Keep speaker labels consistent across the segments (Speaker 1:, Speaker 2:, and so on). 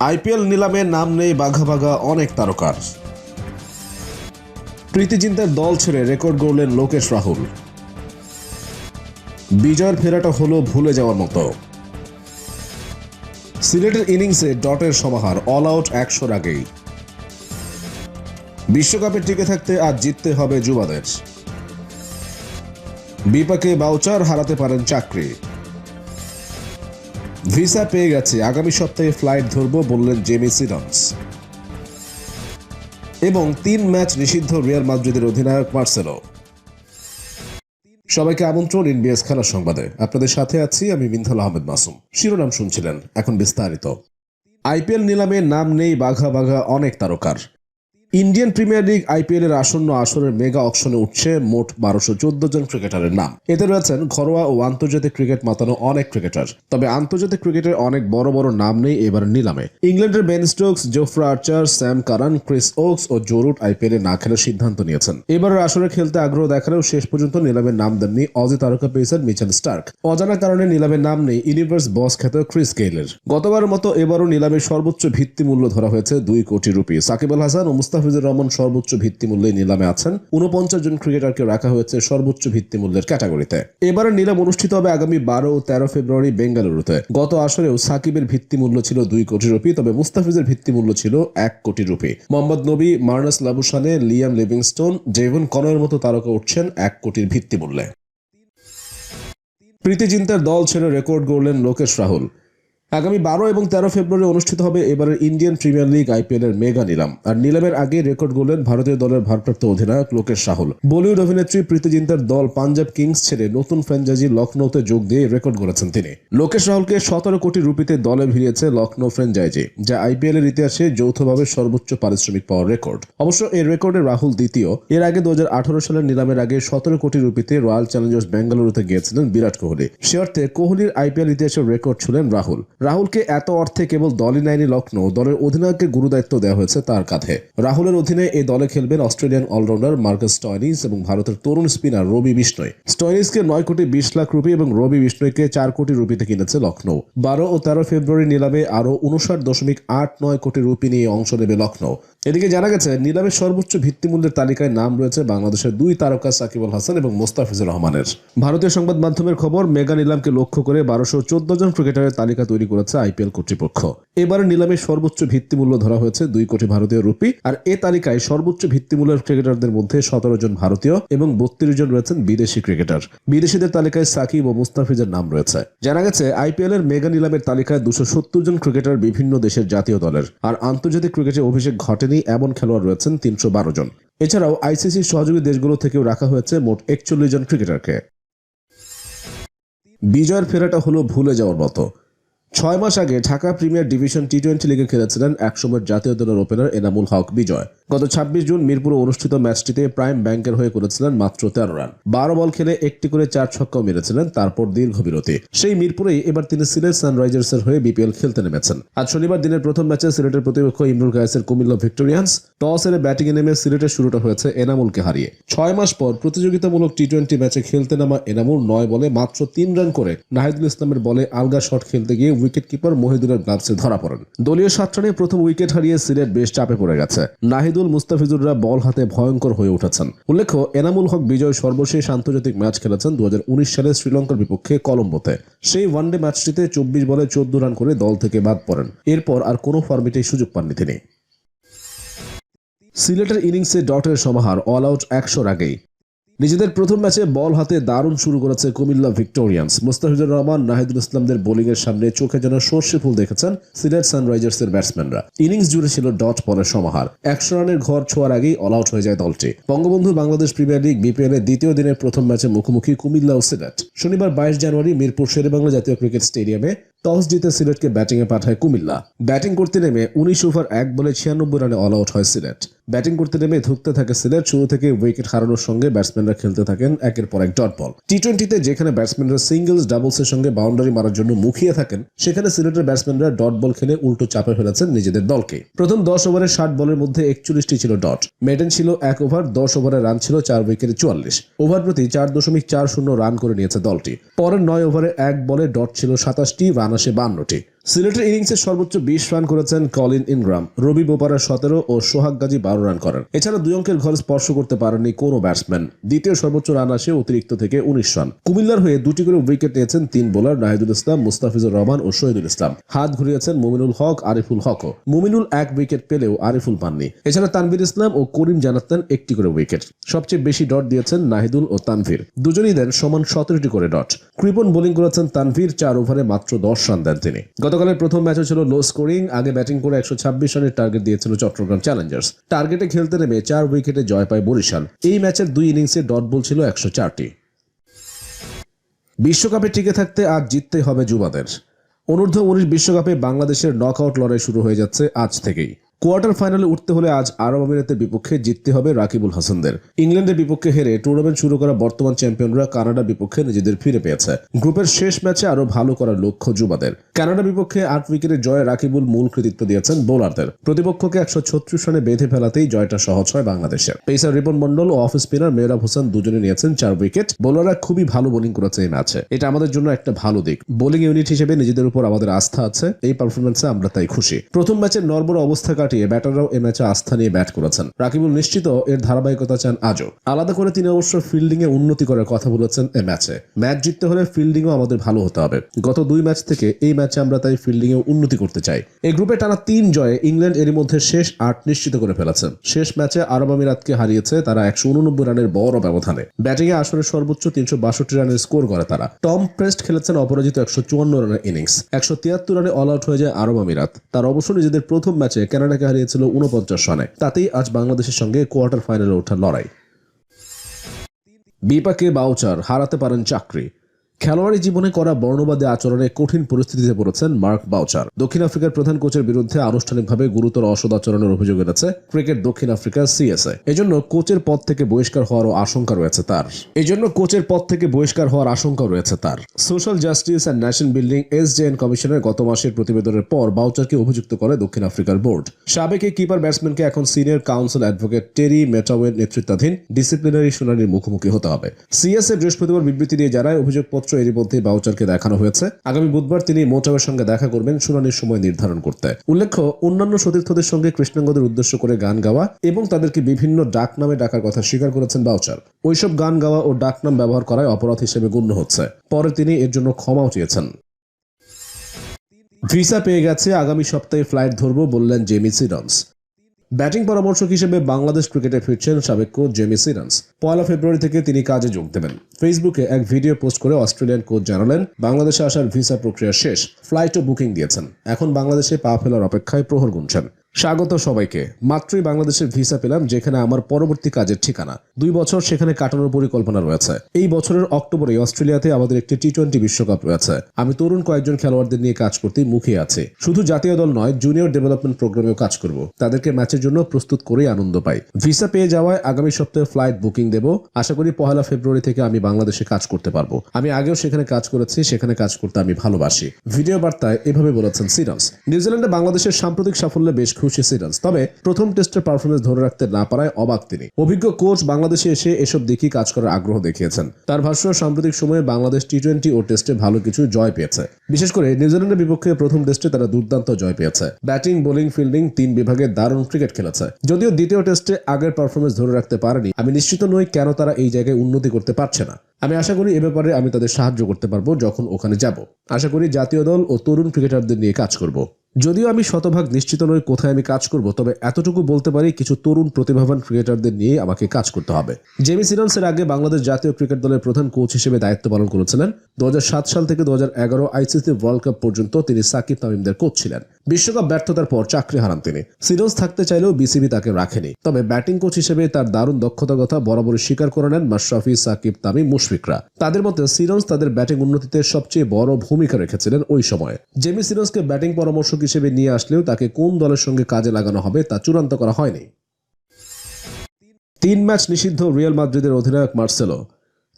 Speaker 1: IPL নিলামে নাম নেই বাঘা বাঘা অনেক তারকার। প্রীতি জিন্তার দল ছেড়ে রেকর্ড গড়লেন লোকেশ রাহুল। বিজয়ের ফেরাটা হলো ভুলে যাওয়ার মতো। সিলেটের ইনিংসে ডটের সমাহার অল আউট একশোর আগেই। বিশ্বকাপে টিকে থাকতে আজ জিততে হবে যুবাদের। বিপাকে বাউচার হারাতে পারেন চাকরি। ভিসা পেয়ে গেছে। আগামী সপ্তাহে ফ্লাইট ধরবো, বললেন জেমি সিডন্স এবং তিন ম্যাচ নিষিদ্ধ রিয়াল মাদ্রিদের অধিনায়ক মার্সেলো। সবাইকে আমন্ত্রণ ইনবিএস খেলার সংবাদে। আপনাদের সাথে আছি আমি মিনথাল আহমেদ মাসুম। শিরোনাম শুনছিলেন এখন বিস্তারিত। আইপিএল নিলামে নাম নেই বাঘা বাঘা অনেক তারকার। ইন্ডিয়ান প্রিমিয়ার লিগ আইপিএল এর আসন্ন আসরের মেগা অকশনে উঠছে মোট বারোশো চোদ্দ জন ক্রিকেটারের নাম। এতে রয়েছেন ঘরোয়া ও আন্তর্জাতিক ক্রিকেট মাতানো অনেক ক্রিকেটার। তবে আন্তর্জাতিক ক্রিকেটের অনেক বড় বড় নাম নেই এবার নিলামে। ইংল্যান্ডের Ben Stokes, Jofra Archer, Sam Curran, Chris Woakes ও জোরুট আইপিএল এ না খেলার সিদ্ধান্ত নিয়েছেন। এবারের আসরে খেলতে আগ্রহ দেখালেও শেষ পর্যন্ত নিলামের নাম দেননি অজি তারকা পেসার মিচেল স্টার্ক। অজানা কারণে নিলামের নাম নেই ইউনিভার্স বস খ্যাত ক্রিস গেইলের। গতবার মতো এবারও নিলামের সর্বোচ্চ ভিত্তি মূল্য ধরা হয়েছে দুই কোটি রুপি। সাকিব আল হাসান ও মুস্তাফিজুর রহমান সর্বোচ্চ ভিত্তি মূল্যে নিলামে আছেন। উনপঞ্চাশ জন ক্রিকেটারকে রাখা হয়েছে সর্বোচ্চ ভিত্তি মূল্যের ক্যাটাগরিতে। এবারের নিলাম অনুষ্ঠিত হবে আগামী বারো ও তেরো ফেব্রুয়ারি বেঙ্গালুরুতে। গত আসরেও সাকিবের ভিত্তি মূল্য ছিল দুই কোটি রুপি, তবে মুস্তাফিজের ভিত্তি মূল্য ছিল এক crore rupee. Mohammad Nabi, Marnus Labuschagne Liam Livingstone Devon কনয়ের মতো তারকা উঠছেন এক কোটির ভিত্তি মূল্যে প্রীতি জিন্তার দল ছেড়ে রেকর্ড গড়লেন লোকেশ রাহুল। আগামী বারো এবং তেরো ফেব্রুয়ারি অনুষ্ঠিত হবে এবারের ইন্ডিয়ান প্রিমিয়ার লিগ আইপিএল এর মেগা নিলাম। আর নিলামের আগে রেকর্ড গড়লেন ভারতীয় দলের ভারপ্রাপ্ত অধিনায়ক লোকেশ রাহুল বলিউড অভিনেত্রী প্রীতি জিন্তার দল পাঞ্জাব কিংস ছেড়ে নতুন ফ্র্যাঞ্চাইজি লখনৌতে যোগ দিয়ে রেকর্ড গড়েছেন তিনি। লোকেশ রাহুলকে সতেরো কোটি রুপিতে দলে ভিড়িয়েছে লখনৌ ফ্র্যাঞ্চাইজি, যা আইপিএল এর ইতিহাসে যৌথভাবে সর্বোচ্চ পারিশ্রমিক পাওয়ার রেকর্ড। অবশ্য এই রেকর্ডে রাহুল দ্বিতীয়। এর আগে দু হাজার আঠারো সালের নিলামের আগে সতেরো কোটি রুপিতে রয়্যাল চ্যালেঞ্জার্স বেঙ্গালুরুতে গিয়েছিলেন বিরাট কোহলি। সে অর্থে কোহলির আইপিএল ইতিহাসের রেকর্ড ছিলেন রাহুল। রাহুলকে এত অর্থে কেবল দলই নেয়নি লখনৌ দলের অধিনায়ককে গুরুদায়িত্ব দেওয়া হয়েছে তার কাঁধে। রাহুলের অধীনে এই দলে খেলবেন অস্ট্রেলিয়ান অলরাউন্ডার মার্কাস স্টয়নিস এবং ভারতের তরুণ স্পিনার রবি বিষ্ণয়। স্টয়নিসকে নয় কোটি বিশ লাখ রুপি এবং রবি বিষ্ণয়কে চার কোটি রুপিতে কিনেছে লখনৌ বারো ও তেরো ফেব্রুয়ারি নিলামে আরও উনষাট দশমিক আট নয় কোটি রুপি নিয়ে অংশ নেবে লখনৌ এদিকে জানা গেছে নিলামের সর্বোচ্চ ভিত্তিমূল্যের তালিকায় নাম রয়েছে বাংলাদেশের দুই তারকা সাকিব আল হাসান এবং মোস্তাফিজুর রহমানের। ভারতীয় সংবাদ মাধ্যমের খবর, মেগা নিলামকে লক্ষ্য করে বারোশো চোদ্দ জন ক্রিকেটারের তালিকা তৈরি করেছে আইপিএল কর্তৃপক্ষ। এবারে নিলামের সর্বোচ্চ ভিত্তিমূল্য ধরা হয়েছে দুই কোটি ভারতীয় রুপি, আর এ তালিকায় সর্বোচ্চ ভিত্তিমূল্যের ক্রিকেটারদের মধ্যে সতেরো জন ভারতীয় এবং বত্রিশ জন রয়েছেন বিদেশি ক্রিকেটার। বিদেশিদের তালিকায় সাকিব ও মুস্তাফিজের নাম রয়েছে। জানা গেছে, আইপিএল এর মেগা নিলামের তালিকায় দুশো সত্তর জন ক্রিকেটার বিভিন্ন দেশের জাতীয় দলের, আর আন্তর্জাতিক ক্রিকেটে অভিষেক ঘটেনি এমন খেলোয়াড় রয়েছেন তিনশো বারো জন। এছাড়াও আইসিসির সহযোগী দেশগুলো থেকেও রাখা হয়েছে মোট একচল্লিশ জন ক্রিকেটারকে। বিজয়ের ফেরাটা হলো ভুলে যাওয়ার মতো। ছয় মাস আগে Dhaka premier division T twenty লিগে খেলেছিলেন একসময় জাতীয় দলের ওপেনার এনামুল হক বিজয়। গত ছাব্বিশ জুন মিরপুরে অনুষ্ঠিত ম্যাচটিতে প্রাইম ব্যাংকের হয়ে করেছিলেন মাত্র তেরো রান। বারো বল খেলে একটি করে চার ছক্কাও মেরেছিলেন, তারপর দীর্ঘ বিরতি। সেই মিরপুরেই এবার তিনি সিলেট সানরাইজার্সের হয়ে বিপিএল খেলতে নেমেছেন। আজ শনিবার দিনের প্রথম ম্যাচে সিলেটের প্রতিপক্ষ ইমরুল কায়েসের কুমিল্লা ভিক্টোরিয়ান্স টস এর ব্যাটিংয়ে নেমে সিলেটের শুরুটা হয়েছে এনামুলকে হারিয়ে। ছয় মাস পর প্রতিযোগিতামূলক টি টোয়েন্টি ম্যাচে খেলতে নামা এনামুল নয় বলে মাত্র তিন রান করে নাহিদুল ইসলামের বলে আলগা শট খেলতে গিয়ে উইকেট কিপার মহিদুলের গ্লাভসে ধরা পড়েন। দলীয় সাত রানে প্রথম উইকেট হারিয়ে সিলেট বেশ চাপে পড়ে গেছে। নাহিদুল মুস্তাফিজুররা বল হাতে ভয়ঙ্কর হয়ে উঠেছেন। উল্লেখ্য, এনামুল হক বিজয় সর্বশেষ আন্তর্জাতিক ম্যাচ খেলেছেন দু হাজার উনিশ সালে শ্রীলঙ্কার বিপক্ষে কলম্বোতে। সেই ওয়ানডে ম্যাচটিতে চব্বিশ বলে চোদ্দ রান করে দল থেকে বাদ পড়েন। এরপর আর কোনো ফর্মেটেই সুযোগ পাননি তিনি। সিলেটের ইনিংসে ডটের সমাহার, অল আউট একশোর আগেই। নিজেদের প্রথম ম্যাচে বল হাতে দারুণ শুরু করেছে কুমিল্লা ভিক্টোরিয়ান্স। মুস্তাফিজুর রহমান, নাহিদুল ইসলামদের বোলিংয়ের সামনে চোখে যেন সর্ষে ফুল দেখেছেন সিলেট সানরাইজার্সের ব্যাটসম্যানরা। ইনিংস জুড়ে ছিল ডট বলের সমাহার। একশো রানের ঘর ছোঁয়ার আগেই অল আউট হয়ে যায় দলটি। Bangabandhu, Bangladesh premier league, BPL এর দ্বিতীয় দিনের প্রথম ম্যাচে মুখোমুখি কুমিল্লা ও সিলেট। শনিবার বাইশ জানুয়ারি মিরপুর শেরেবাংলা জাতীয় ক্রিকেট স্টেডিয়ামে টস জিতে সিলেটকে ব্যাটিংয়ে পাঠায় কুমিল্লা। ব্যাটিং করতে নেমে উনিশ ওভার এক বলে ছিয়ানব্বই রানে অল আউট হয় সিলেট। ব্যাটিং করতে নেমে ধুকতে থাকে সিলেট। শুরু থেকে উইকেট হারানোর সঙ্গে ব্যাটসম্যানরা খেলতে থাকেন একের পর এক ডট বল। টি টোয়েন্টিতে যেখানে ব্যাটসম্যানরা সিঙ্গলস, ডাবলসের সঙ্গে বাউন্ডারি মারার জন্য মুখিয়ে থাকেন, সেখানে সিলেটের ব্যাটসম্যানরা ডট বল খেলে উল্টো চাপে ফেলেছেন নিজেদের দলকে। প্রথম দশ ওভারে ষাট বলের মধ্যে একচল্লিশটি ছিল ডট। মেডেন ছিল এক ওভার, দশ ওভারে রান ছিল চার উইকেটে চুয়াল্লিশ। ওভার প্রতি চার দশমিক চার শূন্য রান করে নিয়েছে দলটি। পরের নয় ওভারে এক বলে ডট ছিল সাতাশটি, রান আসে বান্নটি। সিলেটের ইনিংসে সর্বোচ্চ বিশ রান করেছেন কলিন ইনগ্রাম। রবি বোপারা সতেরো ও সোহাগ গাজী বারো রান করেন। এছাড়া দুই অঙ্কের ঘর স্পর্শ করতে পারেননি কোনো ব্যাটসম্যান। দ্বিতীয় সর্বোচ্চ রান আসে অতিরিক্ত থেকে উনিশ রান। কুমিল্লার হয়ে দুটি করে উইকেট নিয়েছেন তিন বোলার নাহিদুল ইসলাম, মুস্তাফিজুর রহমান ও শহীদুল ইসলাম। হাত ঘুরিয়েছেন মুমিনুল হক, আরিফুল হকও। মুমিনুল এক উইকেট পেলেও আরিফুল পাননি। এছাড়া তানভীর ইসলাম ও করিম জানাতেন একটি করে উইকেট। সবচেয়ে বেশি ডট দিয়েছেন নাহিদুল ও তানভীর। দুজনই দেন সমান সতেরোটি করে ডট। কৃপন বোলিং করেছেন তানভীর, চার ওভারে মাত্র দশ রান দেন তিনি। গতকালের প্রথম ম্যাচও ছিল লো স্কোরিং আগে ব্যাটিং করে একশো ছাব্বিশ রানের টার্গেট দিয়েছিল চট্টগ্রাম চ্যালেঞ্জার্স টার্গেটে খেলতে নেমে চার উইকেটে জয় পায় বরিশাল। এই ম্যাচের দুই ইনিংসে ডট বল ছিল একশো চারটি। বিশ্বকাপে টিকে থাকতে আজ জিততে হবে যুবাদের। অনূর্ধ্ব উনিশ বিশ্বকাপে বাংলাদেশের নক আউট লড়াই শুরু হয়ে যাচ্ছে আজ থেকেই। কোয়ার্টার ফাইনালে উঠতে হলে আজ আরব আমিরাতের বিপক্ষে জিততে হবে রাকিবুল হাসানদের। ইংল্যান্ডের বিপক্ষে হেরে টুর্নামেন্ট শুরু করা বর্তমান চ্যাম্পিয়নরা কানাডার বিপক্ষে নিজেদের ফিরে পেয়েছে। গ্রুপের শেষ ম্যাচে আরও ভালো করার লক্ষ্য যুবাদের। কানাডার বিপক্ষে আট উইকেটে জয়ে রাকিবুল মূল কৃতিত্ব দিয়েছেন বোলারদের। প্রতিপক্ষকে একশো ছত্রিশ রানে বেঁধে ফেলাতেই জয়টা সহজ হয় বাংলাদেশের। পেসার রিপন মন্ডল ও অফ স্পিনার মেহরাব হোসেন দুজনে নিয়েছেন চার উইকেট। বোলাররা খুবই ভালো বোলিং করেছে এই ম্যাচে। এটা আমাদের জন্য একটা ভালো দিক। বোলিং ইউনিট হিসেবে নিজেদের উপর আমাদের আস্থা আছে। এই পারফরমেন্সে আমরা তাই খুশি। প্রথম ম্যাচের নর্বর অবস্থা কাটিয়ে ব্যাটাররাও এই ম্যাচে আস্থা নিয়ে ব্যাট করেছেন। রাকিবুল নিশ্চিত এর ধারাবাহিকতা চান আজও। আলাদা করে তিনি অবশ্য ফিল্ডিং এ উন্নতি করার কথা বলেছেন এই ম্যাচে। ম্যাচ জিততে হলে ফিল্ডিংও আমাদের ভালো হতে হবে। গত দুই ম্যাচ থেকে এই ম্যাচে আমরা তাই ফিল্ডিং এ উন্নতি করতে চাই। এই গ্রুপে টানা তিন জয়ে ইংল্যান্ড এরই মধ্যে শেষ আট নিশ্চিত করে ফেলেছে শেষ ম্যাচে আরব আমিরাতকে হারিয়েছে তারা একশো উননব্বই রানের বড় ব্যবধানে। ব্যাটিংয়ে আসরে সর্বোচ্চ তিনশো বাষট্টি রানের স্কোর করে তারা। টম প্রেস্ট খেলেছেন অপরাজিত একশো চুয়ান্ন রানের ইনিংস। একশো তিয়াত্তর রানে অল আউট হয়ে যায় আরব আমিরাত। তার অবশ্য নিজেদের প্রথম ম্যাচে কানাডাকে হারিয়েছিল উনপঞ্চাশ রানে। তাতেই আজ বাংলাদেশের সঙ্গে কোয়ার্টার ফাইনালে ওঠার লড়াই। বিপাকে বাউচার, হারাতে পারেন চাকরি। খেলোয়াড়ি জীবনে করা বর্ণবাদী আচরণে কঠিন পরিস্থিতিতে পড়েছেন মার্ক বাউচার। দক্ষিণ আফ্রিকার প্রধান কোচের বিরুদ্ধে আনুষ্ঠানিকভাবে গুরুতর অসদাচরণের অভিযোগ এনেছে ক্রিকেট দক্ষিণ আফ্রিকার সিএসএ। এজন্য কোচের পদ থেকে বহিষ্কার হওয়ারও আশঙ্কা রয়েছে তার। এজন্য কোচের পদ থেকে বহিষ্কার হওয়ার আশঙ্কা রয়েছে তার। Social justice and national building SJN কমিশনের গত মাসের প্রতিবেদনের পর বাউচারকে অভিযুক্ত করে দক্ষিণ আফ্রিকার বোর্ড। সাবেক এই কিপার ব্যাটসম্যানকে এখন সিনিয়র কাউন্সিল অ্যাডভোকেট টেরি মেটাওয়ের নেতৃত্বাধীন ডিসিপ্লিনারি শুনানির মুখোমুখি হতে হবে। সিএসএ বৃহস্পতিবার বিবৃতি দিয়ে জানায়, অভিযোগপত্র এরই মধ্যে বাউচারকে দেখানো হয়েছে। আগামী বুধবার তিনি মোটাওয়ের সঙ্গে দেখা করবেন শুনানির সময় নির্ধারণ করতে। উল্লেখ্য, অন্যান্য সতীর্থদের সঙ্গে কৃষ্ণাঙ্গদের উদ্দেশ্য করে গান গাওয়া এবং তাদেরকে বিভিন্ন ডাক নামে ডাকার কথা স্বীকার করেছেন বাউচার ওইসব গান গাওয়া ও ডাক নাম ব্যবহার করায় অপরাধ হিসেবে গণ্য হচ্ছে। পরে তিনি এর জন্য ক্ষমাও চেয়েছেন। ভিসা পেয়ে গেছে, আগামী সপ্তাহে ফ্লাইট ধরবো বললেন জেমি সিডন্স। ব্যাটিং পরামর্শক হিসেবে বাংলাদেশ ক্রিকেটে ফিরছেন সাবেক কোচ জেমি সিরান্স। পয়লা ফেব্রুয়ারি থেকে তিনি কাজে যোগ দেবেন। ফেসবুকে এক ভিডিও পোস্ট করে অস্ট্রেলিয়ান কোচ জানালেন, বাংলাদেশে আসার ভিসা প্রক্রিয়া শেষ, ফ্লাইটও বুকিং দিয়েছেন। এখন বাংলাদেশে পা ফেলার অপেক্ষায় প্রহর গুনছেন। স্বাগত সবাইকে। মাত্রই বাংলাদেশের ভিসা পেলাম, যেখানে আমার পরবর্তী কাজের ঠিকানা। দুই বছর সেখানে কাটানোর পরিকল্পনা রয়েছে। এই বছরের অক্টোবরে অস্ট্রেলিয়াতে আমাদের একটি টি টোয়েন্টি বিশ্বকাপ রয়েছে। আমি তরুণ কয়েকজন খেলোয়াড়দের নিয়ে কাজ করতে মুখিয়ে আছি। শুধু জাতীয় দল নয় জুনিয়র ডেভেলপমেন্ট প্রোগ্রামেও কাজ করব। তাদেরকে ম্যাচের জন্য প্রস্তুত করেই আনন্দ পাই। ভিসা পেয়ে যাওয়ায় আগামী সপ্তাহে ফ্লাইট বুকিং দেব। আশা করি পহেলা ফেব্রুয়ারি থেকে আমি বাংলাদেশে কাজ করতে পারব। আমি আগেও সেখানে কাজ করেছি, সেখানে কাজ করতে আমি ভালোবাসি। ভিডিও বার্তায় এভাবে বলেছেন সিরান্স নিউজিল্যান্ডে বাংলাদেশের সাম্প্রতিক সাফল্যে বেশ খুশি সিরান্স তবে প্রথম টেস্টের পারফরমেন্স ধরে রাখতে না পারায় অবাক তিনি। অভিজ্ঞ কোচ বাংলাদেশে এসে এসব দেখি কাজ করার আগ্রহ দেখিয়েছেন। তার ভাষ্য, সাম্প্রতিক সময়ে বাংলাদেশ টি টোয়েন্টি ও টেস্টে ভালো কিছু জয় পেয়েছে। বিশেষ করে নিউজিল্যান্ডের বিপক্ষে প্রথম টেস্টে তারা দুর্দান্ত জয় পেয়েছে। ব্যাটিং, বোলিং, ফিল্ডিং তিন বিভাগে দারুণ ক্রিকেট খেলেছে। যদিও দ্বিতীয় টেস্টে আগের পারফরমেন্স ধরে রাখতে পারেনি, আমি নিশ্চিত নই কেন তারা এই জায়গায় উন্নতি করতে পারছে না। আমি আশা করি এ ব্যাপারে আমি তাদের সাহায্য করতে পারব যখন ওখানে যাব। আশা করি জাতীয় দল ও তরুণ ক্রিকেটারদের নিয়ে কাজ করব। যদিও আমি শতভাগ নিশ্চিত নই কোথায় আমি কাজ করব, তবে এতটুকু বলতে পারি কিছু তরুণ প্রতিভাবান ক্রিকেটারদের নিয়ে আমাকে কাজ করতে হবে। জেমি সিরন্সের আগে বাংলাদেশ জাতীয় ক্রিকেট দলের প্রধান কোচ হিসেবে দায়িত্ব পালন করেছিলেন। দু হাজার সাত সাল থেকে দু হাজার এগারো আইসিসি ওয়ার্ল্ড কাপ পর্যন্ত তিনি সাকিব তামিমদের কোচ ছিলেন। বিশ্বকাপ ব্যর্থতার পর চাকরি হারান তিনি। সিরন্স থাকতে চাইলেও বিসিবি তাকে রাখেনি। তবে ব্যাটিং কোচ হিসেবে তার দারুণ দক্ষতার কথা বরাবরই স্বীকার করে নেন মাশরাফি, সাকিব, তামিম, মুশফিকরা। তাদের মধ্যে সিরোজ তাদের ব্যাটিং উন্নতিতে সবচেয়ে বড় ভূমিকা রেখেছিলেন ওই সময়ে। জেমি সিরোজকে ব্যাটিং পরামর্শক হিসেবে নিয়ে আসলেও তাকে কোন দলের সঙ্গে কাজে লাগানো হবে তা চূড়ান্ত করা হয়নি। তিন ম্যাচ নিষিদ্ধ রিয়াল মাদ্রিদের অধিনায়ক মার্সেলো।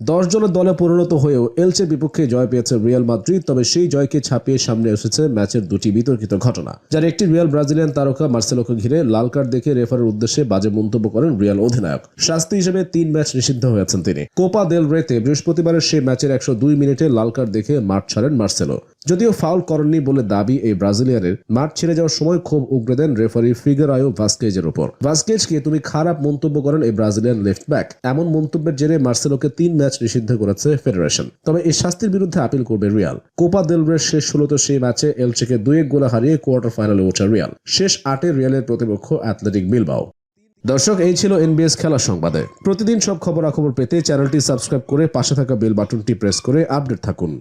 Speaker 1: দশ জনের দলে পরিণত হয়েও এলচের বিপক্ষে জয় পেয়েছে রিয়াল মাদ্রিদ, তবে সেই জয়কে ছাপিয়ে সামনে এসেছে ম্যাচের দুটি বিতর্কিত ঘটনা। যার একটি রিয়াল ব্রাজিলিয়ান তারকা মার্সেলোকে ঘিরে লাল কার্ড দেখে রেফারের উদ্দেশ্যে বাজে মন্তব্য করেন রিয়াল অধিনায়ক। শাস্তি হিসেবে তিন ম্যাচ নিষিদ্ধ হয়েছেন তিনি। কোপা দেল রেতে বৃহস্পতিবারের সেই ম্যাচের একশো দুই মিনিটে লাল কার্ড দেখে মাঠ ছাড়েন মার্সেলো। যদিও ফাউল করেননি বলে দাবি এই ব্রাজিলিয়ানের, মাঠ ছেড়ে যাওয়ার সময় ক্ষোভ উগড়ে দেন রেফারি ফিগার আয়ো ভাস্কেজের ওপর ভাস্কেজকে তুমি খারাপ মন্তব্য করেন এই ব্রাজিলিয়ান লেফট ব্যাক। এমন মন্তব্যের জেরে মার্সেলোকে তিন ম্যাচ নিষিদ্ধ করেছে ফেডারেশন। তবে এই শাস্তির বিরুদ্ধে আপিল করবে রিয়াল। কোপা দেলরের শেষ ষোলোতে সেই ম্যাচে এলচেকে দুই এক গোলে হারিয়ে কোয়ার্টার ফাইনালে ওঠে রিয়াল। শেষ আটে রিয়ালের প্রতিপক্ষ অ্যাথলেটিক বিলবাও। দর্শক, এই ছিল এনবিএস খেলা সংবাদে। প্রতিদিন সব খবরাখবর পেতে চ্যানেলটি সাবস্ক্রাইব করে পাশে থাকা বেল বাটনটি প্রেস করে আপডেট থাকুন।